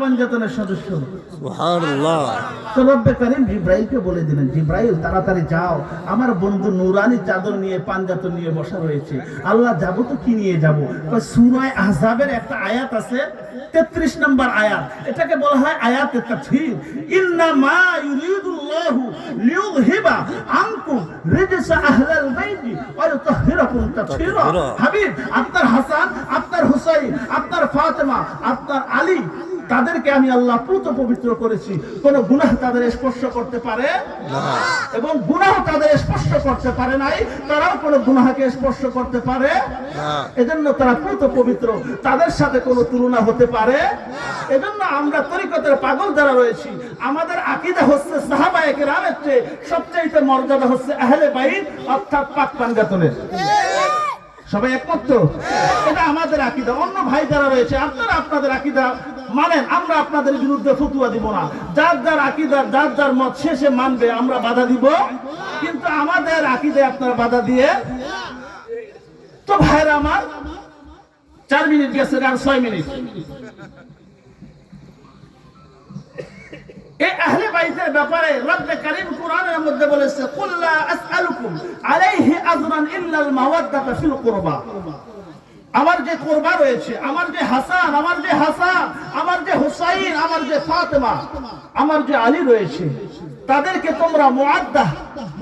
পাঞ্জাতনের সদস্য। সুবহানাল্লাহ। তো রব্বে করিম জিব্রাইলকে বলে দিলেন জিব্রাইল তাড়াতাড়ি যাও। আমার বন্ধু নুরানি চাদর নিয়ে পাঞ্জাতন নিয়ে বসা রয়েছে। আল্লাহ যাব তো কি নিয়ে যাব? সুরায় আহজাবের একটা আয়াত আছে তেত্রিশ নম্বর আয়াত। এটাকে বলা হয় আয়াত তাফসীর। ইন্না মা ইউরিদুল্লাহু লিয়ুযহিবা আনকুম রিজসা আহলাল বাইতি ওয়া ইউতাহহিরাকুম তাতহীরা তাতহীরা। হাবিব আপনার হাসান আপনার হুসাইন আপনার ফাতেমা আপনার আলী তাদেরকে আমি আল্লাহ পুত পবিত্র করেছি। কোন গুনাহ তাদের স্পর্শ করতে পারে এবং গুনাহ তাদের স্পর্শ করতে পারে নাই তারাও কোন গুনাহকে স্পর্শ করতে পারে এজন্য তারা পুত পবিত্র। তাদের সাথে কোনো তুলনা হতে পারে এজন্য আমরা তরিকতের পাগল যারা রয়েছি আমাদের আকিদা হচ্ছে সাহাবায়ে কেরামের চেয়ে সবচাইতে মর্যাদা হচ্ছে আহলে বাইত অর্থাৎ পাক পাঞ্জাতনের সবাই একমত তো? এটা আমাদের আকিদা, অন্য ভাই যারা রয়েছে, আপনারা আপনাদের আকিদা মানেন, আমরা আপনাদের বিরুদ্ধে ফতুয়া দিব না। যার যার আকিদার যার যার মত শেষে মানবে, আমরা বাধা দিব। কিন্তু আমাদের আকিদে আপনারা বাধা দিয়ে, তো ভাইরা আমার, চার মিনিট গেছে, আর ছয় মিনিট। আমার যে কোরবা রয়েছে, আমার যে হাসান, আমার যে হাসান, আমার যে হুসাইন, আমার যে আমার যে আলী রয়েছে, তাদেরকে তোমরা মোয়াদ্দা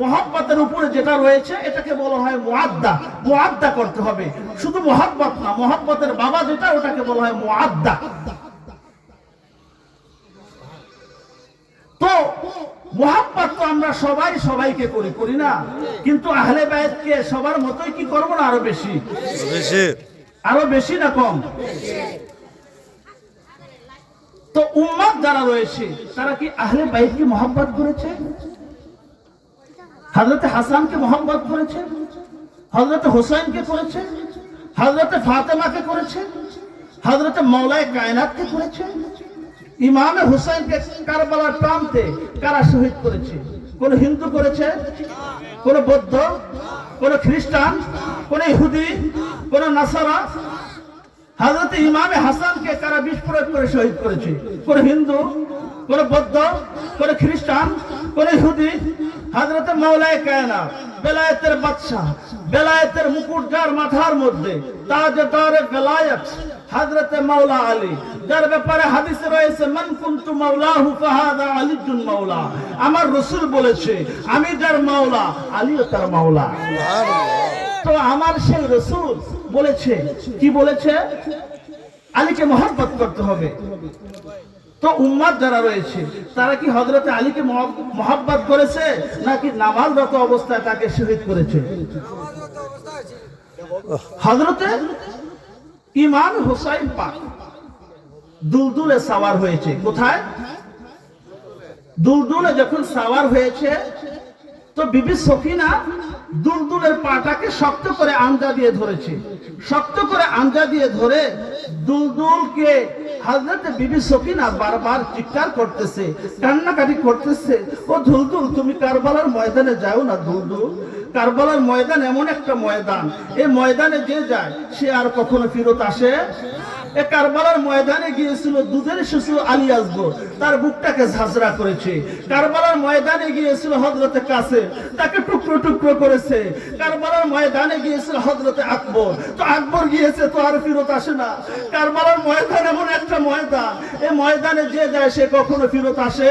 মোহাব্বতের উপরে যেটা রয়েছে, এটাকে বলা হয় মোয়াদ্দা মোয়াদ্দা করতে হবে। শুধু মোহাব্বত না, মোহাব্বতের বাবা যেটা, ওটাকে বলা হয় মুআদ্দা মোহাব্বত তো আমরা সবাই সবাইকে করি করি না? কিন্তু আহলে বাইতকে সবার মতোই কি করব না আরও বেশি? আরও বেশি না কম? তো উম্মাদ যারা রয়েছে তারা কি আহলে বাইতকে মোহাব্বত করেছে? হজরত হাসানকে মোহাব্বত করেছে? হজরত হোসেনকে করেছে? হজরত ফাতেমাকে করেছে? হজরত মৌলায় কায়নাতকে করেছে? ইমামে হুসাইনকে কারবালার প্রান্তে। কারা শহীদ করেছে? কোন হিন্দু করেছে? কোন বৌদ্ধ? কোন খ্রিস্টান? কোন ইহুদি? কোন নাসারা? হজরত ইমামে হাসানকে কারা প্রয়োগ করে শহীদ করেছে? কোন হিন্দু? কোন বৌদ্ধ? কোন খ্রিস্টান? কোন ইহুদি? হজরত মাওলায় কায়না বেলায়েতের বাদশাহ, বেলায়েতের মুকুট যার মাথার মধ্যে তাজদারে বেলায়েত হযরত মাওলা আলী। যার ব্যাপারে হাদিসে রয়েছে মান কুনতু মাওলাহু ফাহাদা আলীজুন মাওলা। আমার রাসূল বলেছে আমি যার মাওলা আলীও তার মাওলা। তো আমার সেই রসুল বলেছে কি বলেছে? আলীকে মহব্বত করতে হবে। তো উম্মাদ যারা রয়েছে তারা কি হজরতে আলীকে মহব্বত করেছে নাকি নামাজরত অবস্থায় তাকে শহীদ করেছে? হজরতে ইমাম হুসাইন পাক। দুলদুলে সাওয়ার হয়েছে। কোথায়? দুলদুলে যখন সাওয়ার হয়েছে তো বিবি সফিনা দুলদুলের পাটাকে শক্ত করে আঞ্জা দিয়ে ধরেছে। শক্ত করে আঞ্জা দিয়ে ধরে দুলদুলকে হাজরত বিবি সফিনা বারবার চিৎকার করতেছে, কান্নাকাটি করতেছে। ও দুলদুল তুমি কারবালার ময়দানে যাও না দুলদুল কারবালার ময়দান এমন একটা ময়দান। এই ময়দানে যে যায়, সে আর কখনো ফেরত আসে কারবালার ময়দানে গিয়েছিল দুধের শিশু আলী তার বুকটাকে করেছে। কারবালার ময়দানে গিয়েছিল হজরতে কাছে তাকে টুকরো টুকরো করেছে। কারবালার ময়দানে গিয়েছিল হজরতে আকবর। তো আকবর গিয়েছে তো আর ফেরত আসে না। কারবালার ময়দান এমন একটা ময়দান। এই ময়দানে যে যায় সে কখনো ফিরত আসে?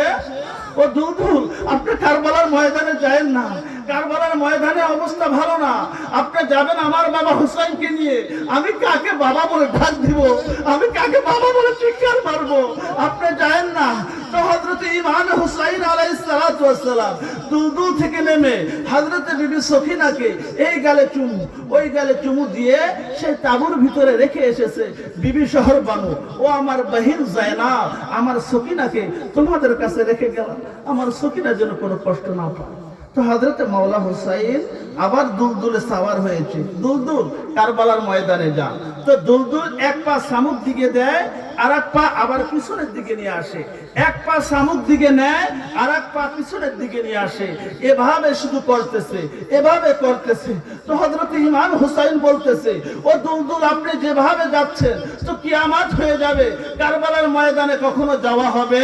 ও দুধুল আপনি কারবালার ময়দানে যায়েন না। কারবালার ময়দানে অবস্থা ভালো না। আপনি যাবেন আমার বাবা হুসাইনকে নিয়ে। আমি কাকে বাবা বলে ডাক দিব? আমি কাকে বাবা বলে চিৎকার মারবো? আপনি যায়েন না। তো হজরত ইমান হুসাইন আলাইহিস সালাতু ওয়াসসালাম দুলদুল থেকে নেমে হজরত বিবি সফিনাকে এই গালে চুমু, ওই গালে চুমু দিয়ে সে তাবুর ভিতরে রেখে এসেছে, বিবি শহর বানু, ও আমার বাহিন জায়না, আমার সকিনাকে তোমাদের কাছে রেখে গেলাম। আমার সকিনা যেন কোনো কষ্ট না পায়। তো হজরত মাওলা হুসাইন আবার দুলদুলে সাওয়ার হয়েছে। দুলদুল কারবালার ময়দানে যান। তো দুলদুল এক পা শামুক দিকে দেয় আর এক পা আবার পিছনের দিকে নিয়ে আসে। এক পা শামুক দিকে নেয় আর পা পিছনের দিকে নিয়ে আসে। এভাবে শুধু করতেছে, এভাবে করতেছে। তো হজরত ইমাম হুসাইন বলতেছে, ও দুলদুল, আপনি যেভাবে যাচ্ছেন, তো কিয়ামাত হয়ে যাবে। কারবালার ময়দানে কখনো যাওয়া হবে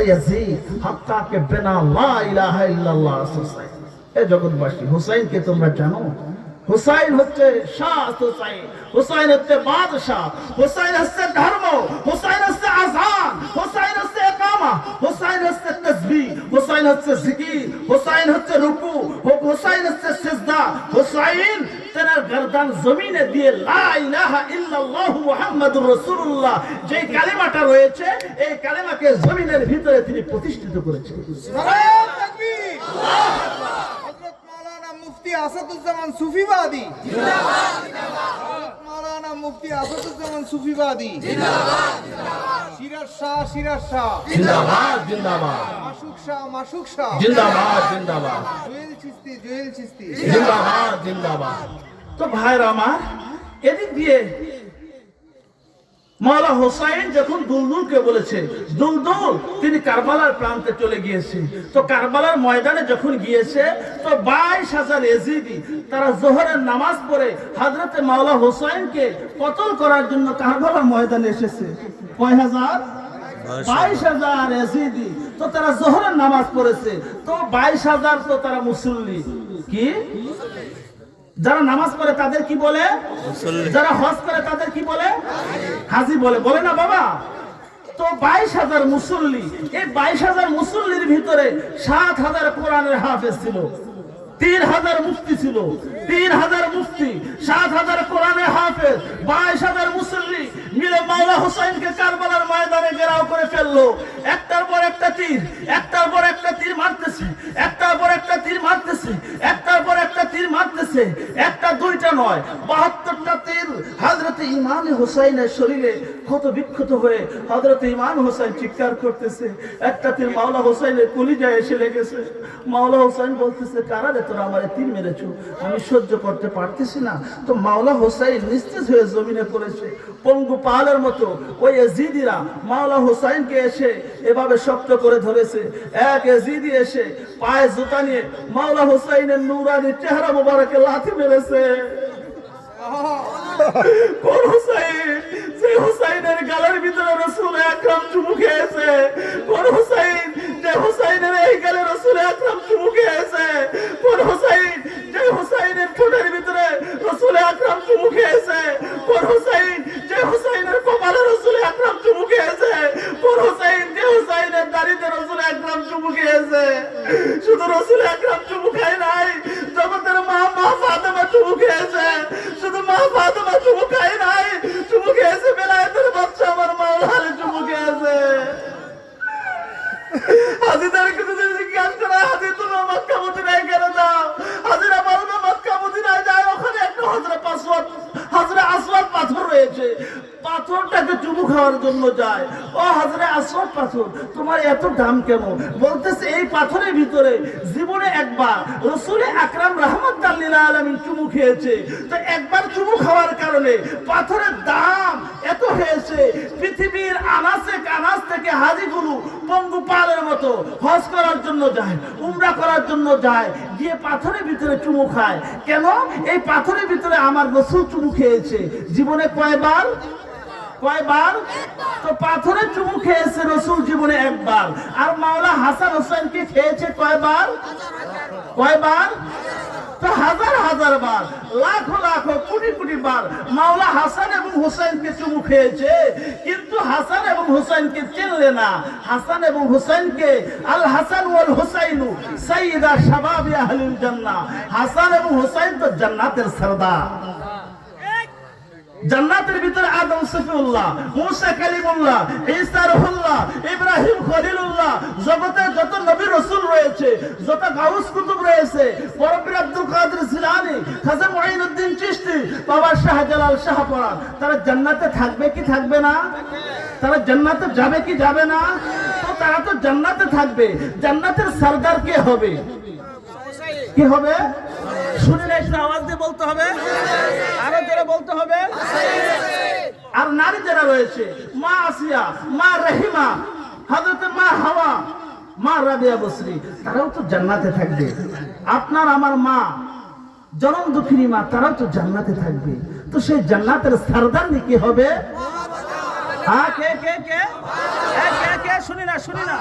কাছে ইয়াজিদ হাত্তা কে বিনা লা ইলাহা ইল্লাল্লাহ হুসাইন এ জগৎবাসী হুসাইনকে তোমরা জানো হুসাইন হচ্ছে শাহ হুসাইন হুসাইন হচ্ছে বাদশাহ হুসাইন হচ্ছে ধর্ম হুসাইন হচ্ছে আজান হুসাইন হচ্ছে একামা হুসাইন হচ্ছে তসবিহ হুসাইন হচ্ছে জিকির হুসাইন হচ্ছে রুকু তেনার জমিনে দিয়ে লা ইলাহা ইল্লাল্লাহু মুহাম্মাদুর রাসূলুল্লাহ যে কালেমাটা রয়েছে এই কালেমাকে জমিনের ভিতরে তিনি প্রতিষ্ঠিত করেছেন। নারায়ণ তাকবীর। হযরত মাওলানা মুফতি আসাদুজ্জামান সুফিবাদী। জিন্দাবাদ জিন্দাবাদ মাওলানা মুফতি আসাদুজ্জামান সুফিবাদী। জিন্দাবাদ জিন্দাবাদ সিরাজ শাহ সিরাজ শাহ। জিন্দাবাদ জিন্দাবাদ। মাসুক শাহ মাসুক শাহ। জিন্দাবাদ জিন্দাবাদ। জুয়েল চিস্তি জুয়েল চিস্তি জিন্দাবাদ জিন্দাবাদ। তো ভাইরা আমার এদিক দিয়ে মাওলা হোসাইন যখন দুলদুলকে বলেছে দুলদুল তিনি কারবালার প্রান্তে চলে গিয়েছে। তো কারবালার ময়দানে যখন গিয়েছে তো বাইশ হাজার এজিদি তারা জোহরের নামাজ পড়ে হাজরতে মাওলা হোসাইনকে কতল করার জন্য কারবালার ময়দানে এসেছে? কয় হাজার? বাইশ হাজার এজিদি তো তারা জোহরের নামাজ পড়েছে। তো বাইশ হাজার তো তারা মুসল্লি। কি? যারা নামাজ পড়ে তাদের কি বলে? যারা হজ করে তাদের কি বলে? হাজি বলে। বলে না বাবা? তো বাইশ হাজার মুসল্লি এই বাইশ হাজার মুসল্লির ভিতরে সাত হাজার কোরআনের হাফেজ ছিল তিন হাজার মুফতি ছিল তিন হাজার মুফতি সাত হাজার কোরআনের হাফেজ বাইশ হাজার মুসল্লি মিলে মাওলা হোসাইনকে কারবালার ময়দানে ঘেরাও করে ফেলল একটার পর একটা তীর একটার পর একটা তীর মারতেছে একটার পর একটা তীর মারতেছে একটার পর একটা একটা দুইটা নয়, বাহাত্তরটা তেল। হাজরতে ইমাম হোসাইনের শরীরে ক্ষত বিক্ষত হয়ে হজরত ইমাম হোসাইন চিৎকার করতেছে। একটা তীর মাওলা হোসাইনের কলিজায় এসে লেগেছে। মাওলা হোসাইন বলতেছে কারা রে তোরা আমার তীর মেরেছো? আমি সহ্য করতে পারতেছি না। তো মাওলা হোসাইন নিস্তেজ হয়ে জমিনে পড়েছে। পঙ্গু পাহাড়ের মতো ওই এজিদিরা মাওলা হোসাইনকে এসে এভাবে শক্ত করে ধরেছে। এক এজিদি এসে পায়ে জুতা নিয়ে মাওলা হোসাইনের নুরানি চেহারা মোবারকে লাথি মেরেছে। হুসাইন? যে হুসাইনের গালের ভিতরে রসুল আকরাম চুমু খেয়েছে। কোন হুসাইন? যে হুসাইনের এই গালে রসুল আকরাম চুমু খেয়েছে কোন হুসাইন? যে হুসাইনের ঠোঁটের ভিতরে রসুল আকরাম চুমু খেয়েছে কোন হুসাইন? যে হুসাইনের কপালে রসুল আকরাম চুমু খেয়েছে কোন হুসাইন? যে হুসাইনের দাড়িতে রসুল আকরাম চুমু খেয়েছে শুধু রসুল আকরাম চুমু খায় নাই, জগতের মা মা ফাতেমা চুমু খেয়েছে শুধু মা ফাতেমা চুমু খায় নাই চুমু খেয়েছে বেলায়েতের বাচ্চা আমার মাওলারে চুমু খেয়েছে হাজিদারকে যদি জিজ্ঞাসা করা হাজি তুমি মক্কা মদিনায় কেন যাও হাজিরা বলবে মক্কা মদিনায় যায় ওখানে একটা হজরা পাসওয়ার্ড হজরা আসওয়াদ পাথর রয়েছে। পাথরটাকে চুমু খাওয়ার জন্য যায়। ও হাজারে আসর পাথর, তোমার এত দাম কেন বলতেছে, এই পাথরের ভিতরে জীবনে একবার রসুলে আকরাম রহমত আলমিন চুমু খেয়েছে। তো একবার চুমু খাওয়ার কারণে পাথরের দাম এত হয়েছে। পৃথিবীর আনাসে কানাস থেকে হাজিগুলো পঙ্গুপালের মতো হজ করার জন্য যায়, উমরা করার জন্য যায়, গিয়ে পাথরের ভিতরে চুমু খায়। কেন? এই পাথরের ভিতরে আমার রসুল চুমু খেয়েছে। জীবনে কয়বার? কয়বার? তো পাথরে চুমু খেয়েছে রসুল জীবনে একবার। আর মাওলা হাসান হোসেনকে খেয়েছে কয়বার? কয়বার? হাজার হাজার বার, লাখো লাখো, কোটি কোটি বার মাওলা হাসান এবং হুসাইনকে চুমু খেয়েছে। কিন্তু হাসান এবং হুসাইনকে চিনলে না। হাসান এবং হুসাইনকে আল হাসান ওয়াল হুসাইনু সাইয়্যিদা শাবাবি আহলিল জান্নাহ। হাসান এবং হুসাইন তো জান্নাতের সরদার। জান্নাতের ভিতরে আদম সফিউল্লাহ, মুসা কালিমুল্লাহ, ঈসা রুহুল্লাহ, ইব্রাহিম খলিলুল্লাহ জগতে যত নবী রাসূল রয়েছে, যত গাউস কুতুব রয়েছে পরপীর আব্দুল কাদের জিলানী, খাজা মুঈনুদ্দিন চিশতি, বাবা শাহজালাল শাহপরান তারা জান্নাতে থাকবে কি থাকবে না? তারা জান্নাতে যাবে কি যাবে না? তো তারা তো জান্নাতে থাকবে, জান্নাতের সরদার কে হবে? কি হবে? শুনে না একটু আওয়াজ দিয়ে বলতে হবে। আরও জোরে বলতে হবে। আর নারী যারা রয়েছে, মা আসিয়া, মা রহিমা হাজরতে মা হাওয়া মা রাবিয়া বসরি তারাও তো জান্নাতে থাকবে। আপনার, আমার মা, জনম দুঃখিনী মা, তারাও তো জান্নাতে থাকবে। তো সেই জান্নাতের সরদার কি হবে? কে কে কে? শুনি না শুনি না।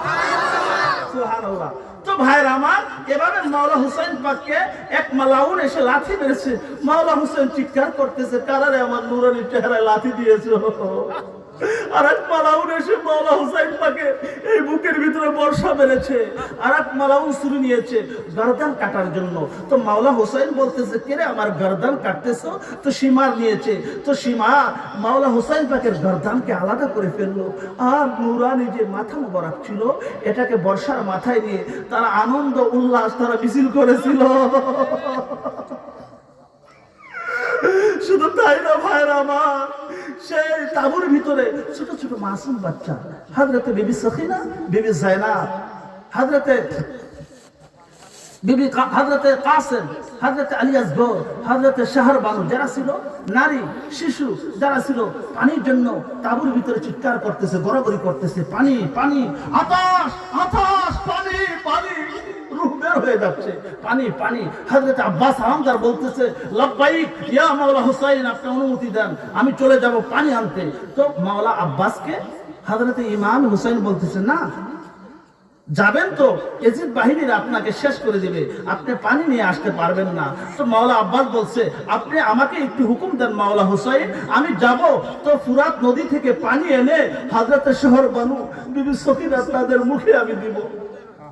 আমার, এভাবে এক মালাউন এসে লাথি মাওলা হুসেন চিৎকার করতেছে, কারারে আমার নুরানি চেহারায় লাথি দিয়েছে। আর এক মালাউন এসে মাওলা হুসাইন এই বুকের ভিতরে বর্ষা আর এক মালাউন শুরু নিয়েছে, গর্দান কাটার জন্য। তো মাওলা হুসাইন বলতেছে আমার গর্দান কাটতেছো? তো নিয়েছে। তো সীমা মাওলা হুসাইন পাকের গর্দানকে আলাদা করে ফেলল। আর নুরানি যে মাথা মোবারক ছিল, এটাকে বর্ষার মাথায় নিয়ে তারা আনন্দ, উল্লাস তারা মিছিল করেছিল। শুধু তাই না ভাইরা আমার? সেই তাবুর ভিতরে ছোট ছোট মাসুম বাচ্চা। হাজরতে বিবি বিবি জায়না হাজরতে বিবি হজরতে কাসেম, হজরতে আলিয়াস হজরতে শাহর বানু যারা ছিল, নারী, শিশু যারা ছিল, পানির জন্য তাবুর ভিতরে চিৎকার করতেছে, গড়াগড়ি করতেছে, পানি পানি আতাস আতাস পানি পানি। বের হয়ে যাচ্ছে। পানি পানি। হজরত আব্বাস আহমদার বলতেছে, লব্বাইক, ইয়া মাওলা হুসাইন, আপনি অনুমতি দেন, আমি চলে যাব পানি আনতে। তো মাওলা আব্বাসকে হজরত ইমাম হুসাইন বলতেছে, না, যাবেন তো, এজিদ বাহিনীরা আপনাকে শেষ করে দিবে, আপনি পানি নিয়ে আসতে পারবেন না। তো মাওলা আব্বাস বলছে, আপনি আমাকে একটু হুকুম দেন মাওলা হুসাইন, আমি যাব। তো ফুরাত নদী থেকে পানি এনে হাজরতের শহর বানু, বিবি সকিরা তাদের মুখে আমি দিব।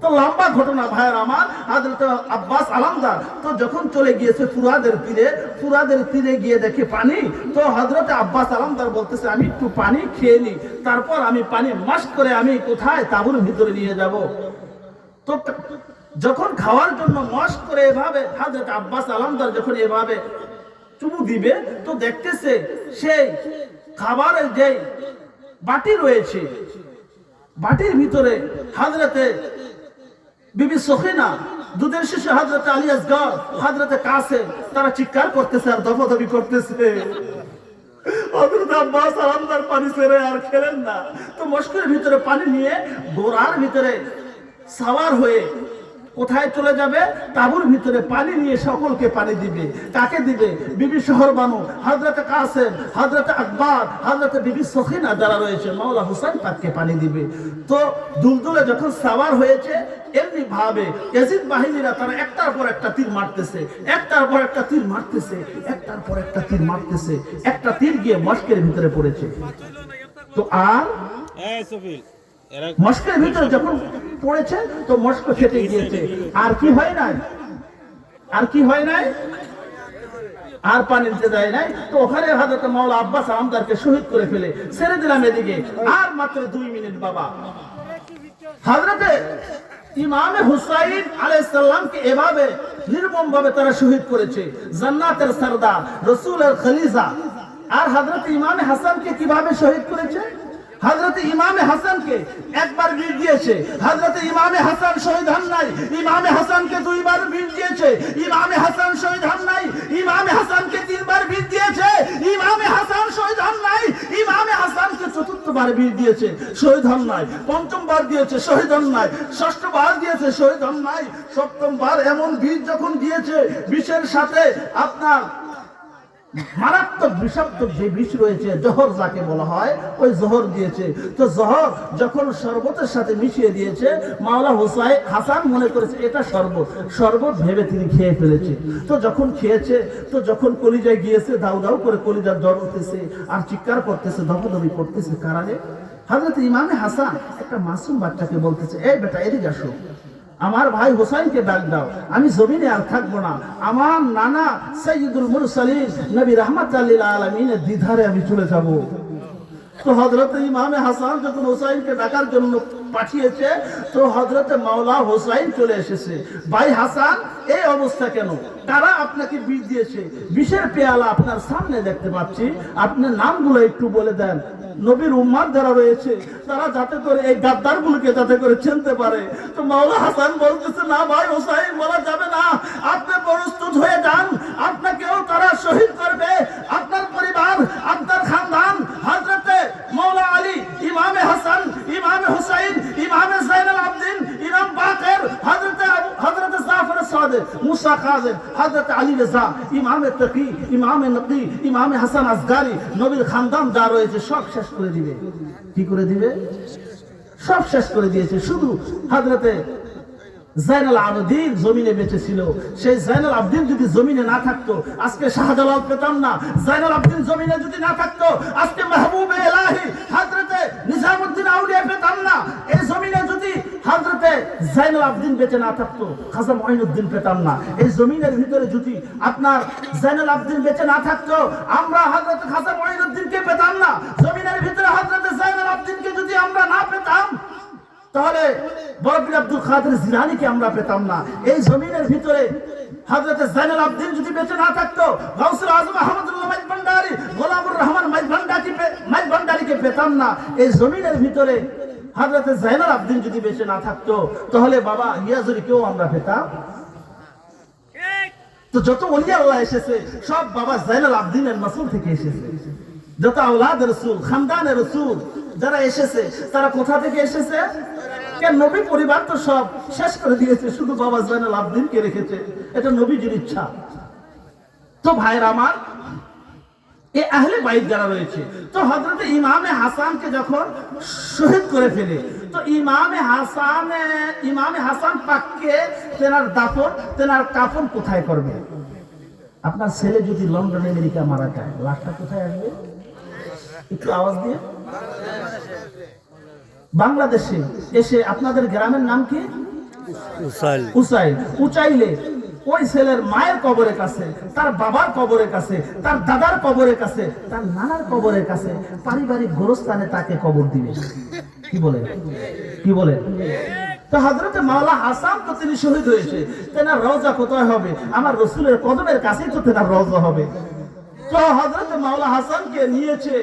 তো লম্বা ঘটনা ভাইয়ের আমার হাজরত আব্বাস আলামদার, তো যখন চলে গিয়েছে ফুরাদের তীরে ফুরাদের তীরে গিয়ে দেখে পানি, তো হজরত আব্বাস আলামদার বলতেছে, আমি একটু পানি খেয়ে নি, তারপর আমি পানি মাস করে আমি কোথায় তাবুর ভিতরে নিয়ে যাব? তো যখন খাওয়ার জন্য মস্ক করে এভাবে হাজরত আব্বাস আলামদার যখন এভাবে চুমু দিবে, তো দেখতেছে সেই খাবারের যে বাটি রয়েছে, বাটির ভিতরে হাজরতে বিবি সখিনা, দুধের শিশু হাজরতে আলী আসগর হাজরতে কাছে তারা চিৎকার করতেছে আর দফাদফি করতেছে। পানি আর খেলেন না। তো মস্কের ভিতরে পানি নিয়ে গোড়ার ভিতরে সাওয়ার হয়ে কোথায় চলে যাবে? তাবুর ভিতরে পানি নিয়ে সকলকে পানি দিবে। কাকে দিবে? বিবি শহর বানু হাজরতে কাসেম হাজরতে আকবর হাজরতে বিবি সখিনা যারা রয়েছে, মাওলা হুসাইন পাককে পানি দিবে। তো দুলদুলে যখন সাওয়ার হয়েছে, এমনি ভাবে এজিদ বাহিনীরা তারা একটার পর একটা তীর মারতেছে, একটার পর একটা তীর মারতেছে, একটার পর একটা তীর মারতেছে, একটা তীর গিয়ে মস্কের ভিতরে পড়েছে। তো আর? মস্কের ভিতরে যখন পড়েছে, তো মস্ক ফেটে গিয়েছে। আর কি হয় নাই? আর কি হয় নাই? আর পানি দিতে দেয় নাই। তো ওখানে হাজরত মাওলা আব্বাস আমদারকে শহীদ করে ফেলে। ছেড়ে দিলাম এদিকে। আর মাত্র দুই মিনিট, বাবা। হাজরতে ইমামে হুসাইন আলাইসাল্লামকে এভাবে নির্মম ভাবে তারা শহীদ করেছে। জান্নাতের সরদার, রসুলের খলিজা আর হাজরত ইমামে হাসানকে কীভাবে শহীদ করেছে? হজরত ইমামে হাসানকে একবার বীর দিয়েছে। হজরত ইমামে হাসান শহীদ হন নাই, ইমামে হাসানকে দুইবার বীর দিয়েছে। ইমামে হাসান শহীদ হন নাই, ইমামে হাসানকে তিনবার বীর দিয়েছে। ইমামে হাসান শহীদ হন নাই, ইমামে হাসানকে চতুর্থবার বীর দিয়েছে। শহীদ হন নাই, পঞ্চমবার দিয়েছে, শহীদ হন নাই, ষষ্ঠবার দিয়েছে, শহীদ হন নাই, সপ্তমবার এমন বীর যখন দিয়েছে বিষের সাথে আপনার মারাত্মক বিষাক্তক যে বিষ রয়েছে, জহর যাকে বলা হয়, ওই জহর দিয়েছে। তো জহর যখন শরবতের সাথে মিশিয়ে দিয়েছে, মাওলা হোসাই হাসান মনে করেছে, এটা শরবত শরবত ভেবে তিনি খেয়ে ফেলেছে। তো যখন খেয়েছে, তো যখন কলিজায় গিয়েছে, দাউ দাউ করে কলিজার জ্বর উঠতেছে আর চিৎকার করতেছে, ধপধপি করতেছে কারণে হাজরত ইমামে হাসান একটা মাসুম বাচ্চাকে বলতেছে, এই বেটা, এদিকে আসো। আমার ভাই হোসাইনকে ডাক দাও। আমি জমিনে আর থাকব না। আমার নানা সৈয়দুল মুরসালিম নবী রহমত আলমিনের দ্বিধারে আমি চলে যাব। তো হজরত ইমামে হাসান যখন হোসাইনকে ডাকার জন্য পাঠিয়েছে, তো হজরত মাওলা হোসাইন চলে এসেছে। ভাই হাসান, এই অবস্থা কেন? তারা আপনাকে বিষ দিয়েছে। বিষের পেয়ালা আপনার সামনে দেখতে পাচ্ছি। আপনার নামগুলো একটু বলে দেন। নবীর উম্মাদ যারা রয়েছে, তারা যাতে করে এই গাদ্দার গুলোকে যাতে করে চিনতে পারে। তো মাওলা হাসান বলতেছে, না ভাই হোসাইন, বলা যাবে না। আপনি প্রস্তুত হয়ে যান। আপনাকেও তারা শহীদ করবে। আপনার পরিবার, আপনার খানদান হজরতে মৌলা আলী, ইমামে হাসান ইমামে হুসাইন, ইমামে জাইনাল আবদিন, ইমাম বাকের, হযরত হযরত জাফর সাদিক, মুসা কাজেম হযরত আলী রেজা, ইমামে তাকি, ইমামে নকি, ইমামে হাসান আসগারি, নবীর খানদান যা রয়েছে সব শেষ করে দিবে। কি করে দিবে? সব শেষ করে দিয়েছে। শুধু হজরতে জাইনাল আবদিন জমিনে বেঁচে ছিল সেই জাইনাল আবদিন যদি জমিনে না থাকতো, আজকে শাহজালাল পেতাম না। জাইনাল আবদিন জমিনে যদি না থাকতো, আজকে মাহবুব এলাহি হযরতে নিজামউদ্দিন আউলিয়া পেতাম না। এই জমিনে যদি হযরতে জাইনাল আবদিন বেঁচে না থাকতো, খাজা মঈনুদ্দিন পেতাম না। এই জমিনের ভিতরে যদি আপনার জাইনাল আবদিন বেঁচে না থাকতো, আমরা হযরতে খাজা মঈনুদ্দিনকে পেতাম না। জমিনের ভিতরে হযরতে জাইনাল আবদিনকে যদি আমরা না পেতাম তাহলে বরফির আব্দুল খাদের জিলানিকে আমরা পেতাম না। এই জমিনের ভিতরে জাইনুল আবদিন যদি বেঁচে না থাকতো, গাউসুল আজম গোলামুর রহমান পেতাম না। এই জমিনের ভিতরে জাইনুল আবদিন যদি বেঁচে না থাকতো, তাহলে বাবা ইয়াজুরিকেও আমরা পেতাম। তো যত ওলি আল্লাহ এসেছে, সব বাবা জাইনুল আবদিনের মাসুল থেকে এসেছে। যত আওলাদ রসুল, খানদানের রসুল যারা এসেছে, তারা কোথা থেকে এসেছে? নবী পরিবার তো সব শেষ করে দিয়েছে, শুধু বাবা জাইনুল আবদিনকে রেখেছে। এটা নবীজির ইচ্ছা। তো ভাইরা আমার এই আহলে যারা রয়েছে, তো হাসানকে যখন শহীদ করে ফেলে, তো ইমামে হাসান হাসান পাককে তেনার কোথায় করবে? আপনার ছেলে যদি লন্ডন, আমেরিকা মারা যায়, লাশটা কোথায় আসবে? একটু আওয়াজ দিয়ে? বাংলাদেশে এসে আপনাদের গ্রামের নাম কি? উসাইল। উচাইলে ওই ছেলের মায়ের কবরের কাছে তার বাবার কবরের কাছে তার দাদার কবরের কাছে তার নানার কবরের কাছে পারিবারিক গোরস্থানে তাকে কবর দিবে। কি বলে কি বলে তো হজরতে মাওলা হাসান তো তিনি শহীদ হয়েছে। তেনার রওজা কোথায় হবে? আমার রসুলের কদমের কাছেই তো তেনার রওজা হবে। তো হযরত মাওলা হাসানকে নিয়েছে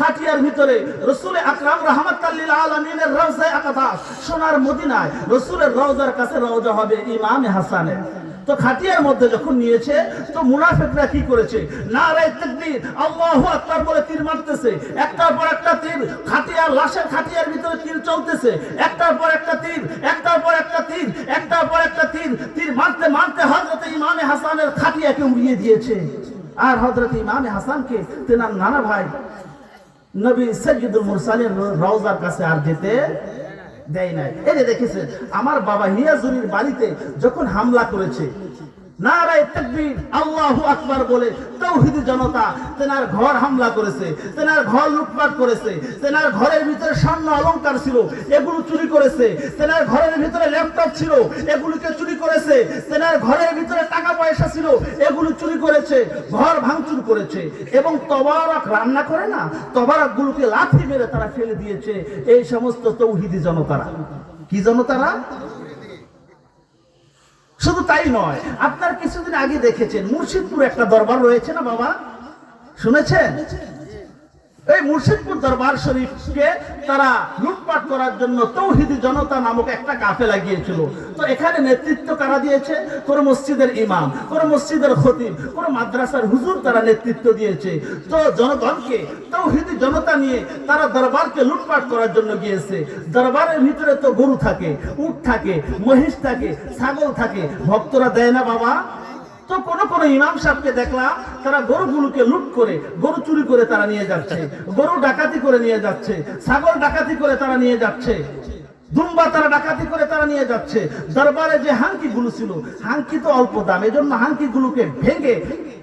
খাটিয়ার ভিতরে রসুল আকরাম রহমতাল্লিল আলমিনের রওজায় আকাদাস সোনার মদিনায় রসুলের রওজার কাছে রওজা হবে ইমামে হাসানের তো খাটিয়ার মধ্যে যখন নিয়েছে, তো মুনাফিকরা কি করেছে? নারায় তাকবীর, আল্লাহু আকবার বলে তীর মারতেছে। একটার পর একটা তীর খাটিয়ার লাশের খাটিয়ার ভিতরে তীর চলতেছে। একটার পর একটা তীর, একটার পর একটা তীর, একটার পর একটা তীর। তীর মারতে মারতে হযরত ইমামে হাসানের খাটিয়াকে উড়িয়ে দিয়েছে। আর হযরত ইমামে হাসানকে তেনার নানা ভাই নবী সৈয়দুল রওজার কাছে আর যেতে দেয় নাই। এরে আমার বাবা হিয়াজুরির বাড়িতে যখন হামলা করেছে, নারায় তাকবীর, আল্লাহু আকবার বলে তৌহিদি জনতা তেনার ঘর হামলা করেছে, তেনার ঘর লুটপাট করেছে, তেনার ঘরের ভিতরে স্বর্ণ অলংকার ছিল। এগুলো চুরি করেছে। তেনার ঘরের ভিতরে ল্যাপটপ ছিল। এগুলোকে চুরি করেছে। তেনার ঘরের ভিতরে টাকা পয়সা ছিল। এগুলো চুরি করেছে। ঘর ভাঙচুর করেছে। এবং তবারক রান্না করে না তবারক গুলোকে লাথি মেরে তারা ফেলে দিয়েছে। এই সমস্ত তৌহিদি জনতারা। কি জনতারা? শুধু তাই নয়, আপনার কিছুদিন আগে দেখেছেন, মুর্শিদপুর একটা দরবার রয়েছে না বাবা? শুনেছেন? এই মুর্শিদপুর দরবার শরীফকে তারা লুটপাট করার জন্য তৌহিদি জনতা নামক একটা কাফেলা গিয়েছিল তো এখানে নেতৃত্ব কারা দিয়েছে? কোন মসজিদের ইমাম, কোন মসজিদের খতিব, কোন মাদ্রাসার হুজুর তারা নেতৃত্ব দিয়েছে। তো জনগণকে, তৌহিদি জনতা নিয়ে তারা দরবারকে লুটপাট করার জন্য গিয়েছে। দরবারের ভিতরে তো গরু থাকে, উট থাকে, মহিষ থাকে, ছাগল থাকে। ভক্তরা দেয় না বাবা। তো কোন কোন ইমাম সাহেবকে দেখলাম, তারা গরুগুলোকে লুট করে, গরু চুরি করে তারা নিয়ে যাচ্ছে, গরু ডাকাতি করে নিয়ে যাচ্ছে, ছাগল ডাকাতি করে তারা নিয়ে যাচ্ছে, দুম্বা তারা ডাকাতি করে তারা নিয়ে যাচ্ছে, দরবারে যে হাঙ্কি গুলো ছিল, হাঙ্কি তো অল্প দাম, এজন্য হাঙ্কি গুলোকে ভেঙে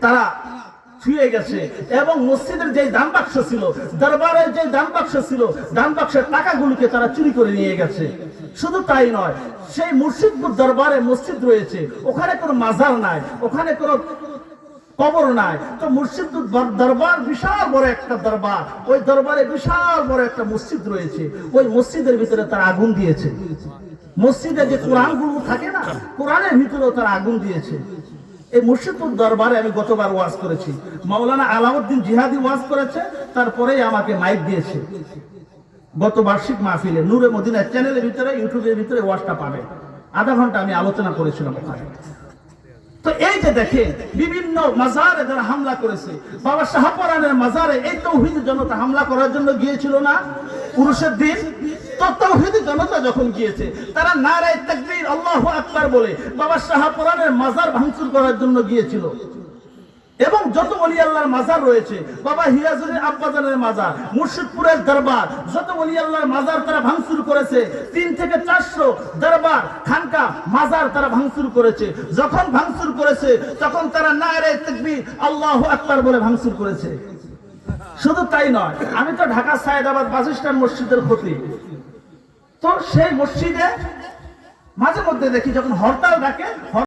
তারা ছুঁয়ে গেছে। এবং মসজিদের যে দান বাক্স ছিল, দরবারের যে দান বাক্স ছিল, দান বাক্সের টাকাগুলোকে তারা চুরি করে নিয়ে গেছে। শুধু তাই নয়, সেই মুর্শিদপুর দরবারে মসজিদ রয়েছে, ওখানে কোনো মাজার নাই, ওখানে কোনো কবর নাই। তো মুর্শিদপুর দরবার বিশাল বড় একটা দরবার, ওই দরবারে বিশাল বড় একটা মসজিদ রয়েছে, ওই মসজিদের ভিতরে তার আগুন দিয়েছে। মসজিদে যে কোরআনগুলো থাকে না, কোরআনের ভিতরেও তার আগুন দিয়েছে। এই মুর্শিদপুর দরবারে আমি গতবার ওয়াজ করেছি। মাওলানা আলাউদ্দিন জিহাদি ওয়াজ করেছে, তারপরেই আমাকে মাইক দিয়েছে। গত বার্ষিক মাহফিলে নূরে মদিনা চ্যানেলের ভিতরে ইউটিউবের ভিতরে ওয়াজটা পাবে। আধা ঘণ্টা আমি আলোচনা করেছিলাম ওখানে। তো এই যে দেখে বিভিন্ন মাজারে যারা হামলা করেছে, বাবা শাহপরানের মাজারে এই তৌহিদ জনতা হামলা করার জন্য গিয়েছিল না? পুরুষের দিন? জনতা যখন গিয়েছে, তারা নারায় আকবার বলে বাবা মাজার ভাঙচুর করার জন্য গিয়েছিল। এবং যত অলি আল্লাহর মাজার রয়েছে, বাবা আব্বাজানের মাজার, মুর্শিদপুরের দরবার, যত অলি আল্লাহর মাজার তারা ভাঙচুর করেছে, তিন থেকে চারশো দরবার, খানকা মাজার তারা ভাঙচুর করেছে। যখন ভাঙচুর করেছে, তখন তারা নায়রে তাকবীর, আল্লাহ আকবার বলে ভাঙচুর করেছে। শুধু তাই নয়, আমি তো ঢাকা সায়েদাবাদ বাস স্ট্যান্ড মসজিদের ক্ষতি তো সেই মসজিদে মাঝে মধ্যে দেখি যখন হরতাল ডাকে